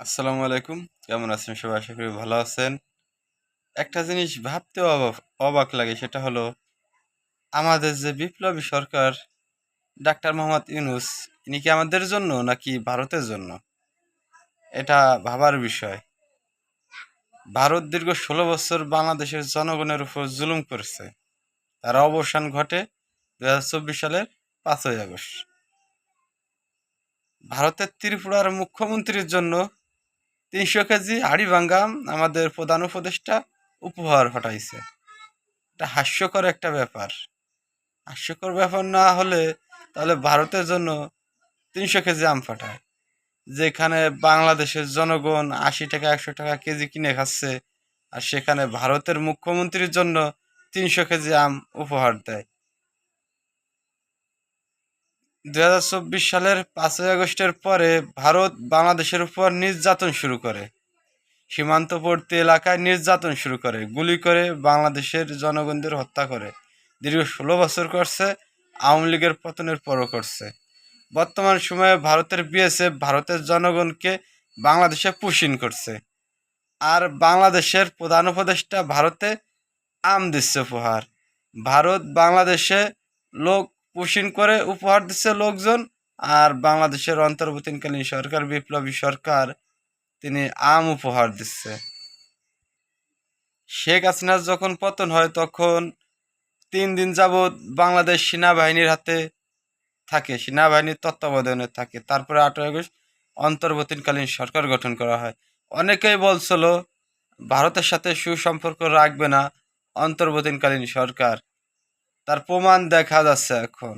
আসসালামু আলাইকুম। কেমন আছেন সবাই? আশা করি ভালো আছেন। একটা জিনিস অবাক অবাক লাগে, সেটা হলো আমাদের যে বিপ্লবী সরকার, ডাক্তার মোহাম্মদ ইউনুস, ইনি কি আমাদের জন্য নাকি ভারতের জন্য? এটা ভাবার বিষয়। ভারত দীর্ঘ ষোলো বছর বাংলাদেশের জনগণের উপর জুলুম করেছে। তার অবসান ঘটে দু হাজার চব্বিশ সালের পাঁচই আগস্ট। ভারতের ত্রিপুরার মুখ্যমন্ত্রীর জন্য তিনশো কেজি হাড়ি ভাঙ্গা আমাদের প্রধান উপদেষ্টা উপহার পাঠাইছে। এটা হাস্যকর একটা ব্যাপার। হাস্যকর ব্যাপার না হলে তাহলে ভারতের জন্য তিনশো কেজি আম পাঠায়, যেখানে বাংলাদেশের জনগণ আশি টাকা, একশো টাকা কেজি কিনে খাচ্ছে, আর সেখানে ভারতের মুখ্যমন্ত্রীর জন্য তিনশো কেজি আম উপহার দেয়। দু হাজার চব্বিশ সালের পাঁচই আগস্টের পরে ভারত বাংলাদেশের উপর নির্যাতন শুরু করে। সীমান্তবর্তী এলাকায় নির্যাতন শুরু করে, গুলি করে বাংলাদেশের জনগণদের হত্যা করে। দীর্ঘ ষোলো বছর করছে, আওয়ামী লীগের পতনের পরও করছে। বর্তমান সময়ে ভারতের বিএসএফ ভারতের জনগণকে বাংলাদেশে পুষিন করছে। আর বাংলাদেশের প্রধান উপদেষ্টা ভারতে আম দিচ্ছে উপহার। ভারত বাংলাদেশে লোক পুষিন করে উপহার দিচ্ছে লোকজন আর বাংলাদেশের অন্তর্বর্তীকালীন সরকার, বিপ্লবী সরকার, তিনি আম উপহার দিচ্ছে। শেখ হাসিনার যখন পতন হয়, তখন তিন দিন যাবৎ বাংলাদেশ সেনাবাহিনীর হাতে থাকে, সেনাবাহিনীর তত্ত্বাবধানে থাকে। তারপরে আটই আগস্ট অন্তর্বর্তীকালীন সরকার গঠন করা হয়। অনেকেই বলছিল, ভারতের সাথে সুসম্পর্ক রাখবে না অন্তর্বর্তীকালীন সরকার। তার প্রমাণ দেখা যাচ্ছে এখন।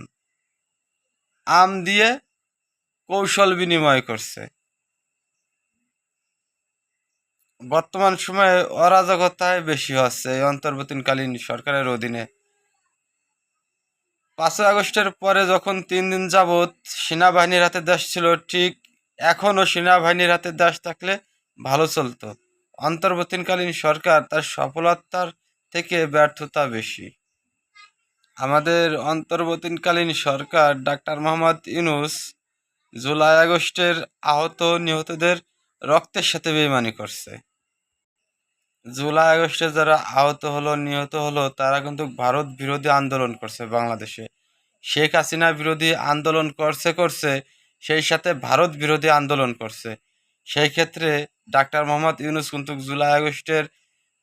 আম দিয়ে কৌশল বিনিময় করছে। বর্তমান সময়ে অরাজকতায় বেশি হচ্ছে এই অন্তর্বর্তীকালীন সরকারের অধীনে। পাঁচই আগস্টের পরে যখন তিন দিন যাবৎ সেনাবাহিনীর হাতে দেশ ছিল, ঠিক এখনও সেনাবাহিনীর হাতে দেশ থাকলে ভালো চলতো। অন্তর্বর্তীকালীন সরকার তার সফলতার থেকে ব্যর্থতা বেশি। আমাদের অন্তর্বর্তীকালীন সরকার ডাক্তার মোহাম্মদ ইউনুস জুলাই আগস্টের আহত নিহতদের রক্তের সাথে বেইমানি করছে। জুলাই আগস্টে যারা আহত হলো, নিহত হলো, তারা কিন্তু ভারত বিরোধী আন্দোলন করছে বাংলাদেশে। শেখ হাসিনা বিরোধী আন্দোলন করছে করছে, সেই সাথে ভারত বিরোধী আন্দোলন করছে। সেই ক্ষেত্রে ডাক্তার মোহাম্মদ ইউনুস কিন্তু জুলাই আগস্টের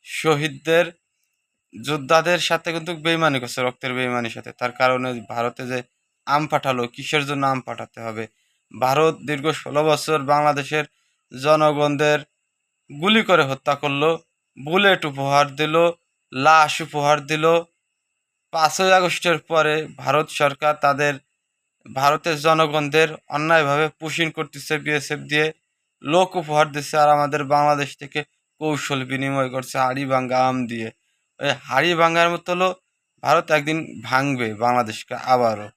শহীদদের যোদ্ধাদের সাথে কিন্তু বেইমানি করছে, রক্তের বেইমানির সাথে। তার কারণে ভারতে যে আম পাঠালো, কিসের জন্য আম পাঠাতে হবে? ভারত দীর্ঘ ষোলো বছর বাংলাদেশের জনগণদের গুলি করে হত্যা করল, বুলেট উপহার দিল, লাশ উপহার দিল। পাঁচই আগস্টের পরে ভারত সরকার তাদের, ভারতের জনগণদের অন্যায়ভাবে পুষিন করতেছে বিএসএফ দিয়ে লোক উপহার দিচ্ছে আর আমাদের বাংলাদেশ থেকে কৌশল বিনিময় করছে হাড়ি ভাঙ্গা আম দিয়ে। হাড়ি ভাঙার মতো হলো ভারত একদিন ভাঙবে বাংলাদেশকে আবারও।